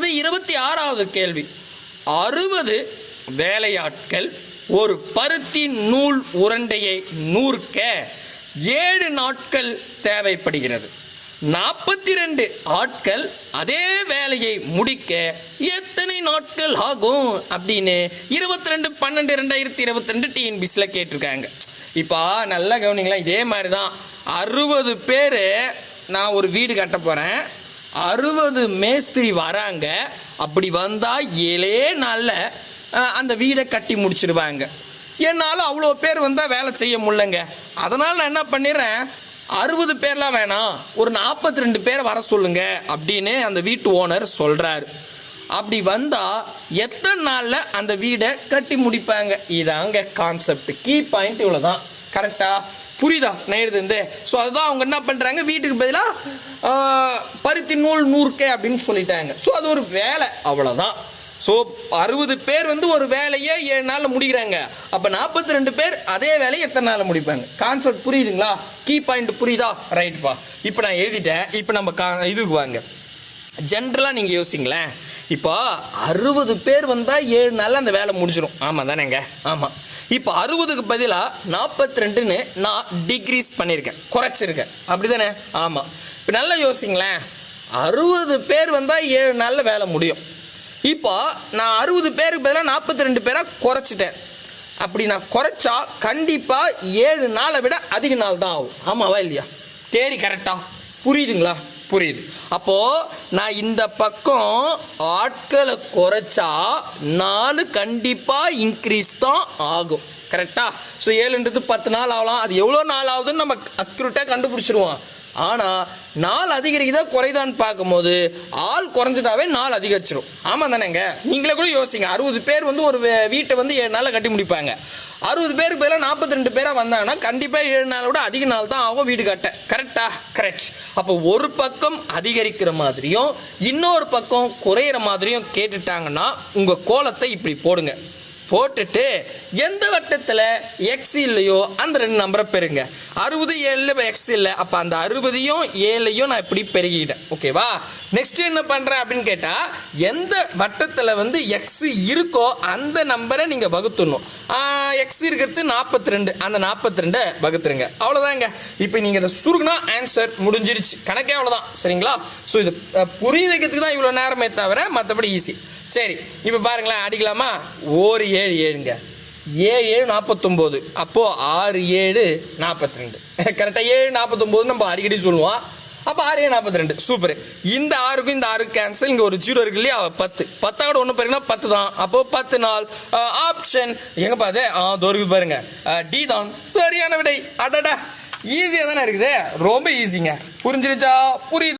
அடுத்தது இருபத்தி ஆறாவது கேள்வி. அறுபது வேலையாட்கள் ஒரு பருத்தி நூல் உருண்டையை நூற்க ஏழு நாட்கள் தேவைப்படுகிறது. நாற்பத்தி ரெண்டு ஆட்கள் அதே வேலையை முடிக்க எத்தனை நாட்கள் ஆகும் அப்படின்னு இருபத்தி ரெண்டு பன்னெண்டு ரெண்டாயிரத்தி இருபத்தி ரெண்டு டிஎன்பிசியில் கேட்டிருக்காங்க. இப்போ நல்லா கவனிங்களா இதே மாதிரி தான் அறுபது பேர் நான் ஒரு வீடு கட்ட போகிறேன் அறுபது மேஸ்திரி வராங்க. அப்படி வந்தால் ஏழே நாளில் அந்த வீடை கட்டி முடிச்சிருவாங்க. என்னால் அவ்வளோ பேர் வந்தால் வேலை செய்ய முடியலங்க. அதனால் நான் என்ன பண்ணிடுறேன்? அறுபது பேர்லாம் வேணாம். ஒரு நாற்பத்தி ரெண்டு பேரை வர சொல்லுங்க அப்படின்னு அந்த வீட்டு ஓனர் சொல்கிறாரு அப்படி வந்தால் எத்தனை நாளில் அந்த வீடை கட்டி முடிப்பாங்க? இதாங்க கான்செப்ட் கீ பாயிண்ட் இவ்வளோ தான் கரெக்டாக புரியுதா? நான் எழுதுந்து ஸோ அதுதான் அவங்க என்ன பண்ணுறாங்க வீட்டுக்கு பதிலாக பருத்தி நூல் நூறுக்கே அப்படின்னு சொல்லிட்டாங்க. ஸோ அது ஒரு வேலை. அவ்வளோதான் ஸோ அறுபது பேர் வந்து ஒரு வேலையை ஏழு நாளில் முடிக்கிறாங்க. அப்போ நாற்பத்தி ரெண்டு பேர் அதே வேலையை எத்தனை நாளில் முடிப்பாங்க? கான்செப்ட் புரியுதுங்களா? கீ பாயிண்ட் புரியுதா? ரைட்ப்பா இப்போ நான் எழுதிட்டேன். இப்போ நம்ம கா இதுக்கு வாங்க. ஜென்ரலாக நீங்கள் யோசிங்களேன். இப்போ அறுபது பேர் வந்தால் ஏழு நாளில் அந்த வேலை முடிஞ்சிடும் ஆமாம் தானேங்க ஆமாம் இப்போ அறுபதுக்கு பதிலாக நாற்பத்தி ரெண்டுன்னு நான் டிக்ரீஸ் பண்ணியிருக்கேன். குறைச்சிருக்கேன். அப்படி தானே ஆமாம் இப்போ நல்லா யோசிங்களேன். அறுபது பேர் வந்தால் ஏழு நாளில் வேலை முடியும். இப்போ நான் அறுபது பேருக்கு பதிலாக நாற்பத்தி ரெண்டு பேராக குறைச்சிட்டேன். அப்படி நான் குறைச்சா கண்டிப்பாக ஏழு நாளை விட அதிக நாள் தான் ஆகும். ஆமாவா இல்லையா? தேரி கரெக்டாக புரியுதுங்களா? புரியுது. அப்போ நான் இந்த பக்கம் ஆட்களை குறைச்சா நாலு கண்டிப்பாக இன்க்ரீஸ் தான் ஆகும். கரெக்டாக ஸோ ஏழுன்றது பத்து நாள் ஆகலாம். அது எவ்வளோ நாள் ஆகுதுன்னு நம்ம அக்யூரேட்டாக கண்டுபிடிச்சிருவோம். ஆனால் நாள் அதிகரிக்குதா குறைதான்னு பார்க்கும்போது ஆள் குறைஞ்சிட்டாவே நாள் அதிகரிச்சிடும் ஆமாம் தானேங்க நீங்களே கூட யோசிங்க. அறுபது பேர் வந்து ஒரு வீட்டை வந்து ஏழு நாளில் கட்டி முடிப்பாங்க. அறுபது பேருக்கு பதிலாக நாற்பத்தி ரெண்டு பேராக வந்தாங்கன்னா கண்டிப்பாக ஏழு நாளை விட அதிக நாள் தான் ஆகும் வீடு கட்ட. கரெக்டா கரெக்ட் அப்போ ஒரு பக்கம் அதிகரிக்கிற மாதிரியும் இன்னொரு பக்கம் குறையிற மாதிரியும் கேட்டுட்டாங்கன்னா உங்கள் கோலத்தை இப்படி போடுங்க. போட்டுட்டு எந்த வட்டத்தில் எக்ஸ் இல்லையோ அந்த ரெண்டு நம்பரை பெறுங்க. அறுபது ஏழில் எக்ஸ் இல்லை. அப்போ அந்த அறுபதையும் ஏழையும் நான் இப்படி பெருகிட்டேன். ஓகேவா நெக்ஸ்ட் என்ன பண்ணுறேன் அப்படின்னு கேட்டால் எந்த வட்டத்தில் வந்து எக்ஸ் இருக்கோ அந்த நம்பரை நீங்கள் வகுத்துடணும். எக்ஸ் இருக்கிறது நாற்பத்தி ரெண்டு அந்த நாற்பத்தி ரெண்டை வகுத்துருங்க. அவ்வளோதாங்க இப்போ நீங்கள் இதை சுருகுனா ஆன்சர் முடிஞ்சிருச்சு. கணக்கே அவ்வளோதான் சரிங்களா? ஸோ இது புரிய வைக்கிறதுக்கு தான் இவ்வளோ நேரமே தவிர மற்றபடி ஈஸி சரி இப்போ பாருங்களேன் அடிக்கலாமா? ஒரு ஏழு ஏழுங்க. ஏழு ஏழு நாற்பத்தொம்போது அப்போது ஆறு ஏழு நாற்பத்தி ரெண்டு கரெக்டாக ஏழு நாற்பத்தொம்போது நம்ம அடிக்கடி சொல்லுவோம். அப்போ ஆறு ஏழு நாற்பத்தி ரெண்டு சூப்பர் இந்த ஆறுக்கும் இந்த ஆறு கேன்சல் இங்கே ஒரு ஜீரோ இருக்கு இல்லையா? பத்து. பத்தாவோட ஒன்று பாருங்கன்னா பத்து தான் அப்போ பத்து நாள். ஆப்ஷன் எங்கே பார்த்து ஆ தோருக்கு பாருங்க. டி தான் சரியான விடை. அடடா. ஈஸியாக தானே இருக்குது. ரொம்ப ஈஸிங்க புரிஞ்சிருச்சா? புரியுது.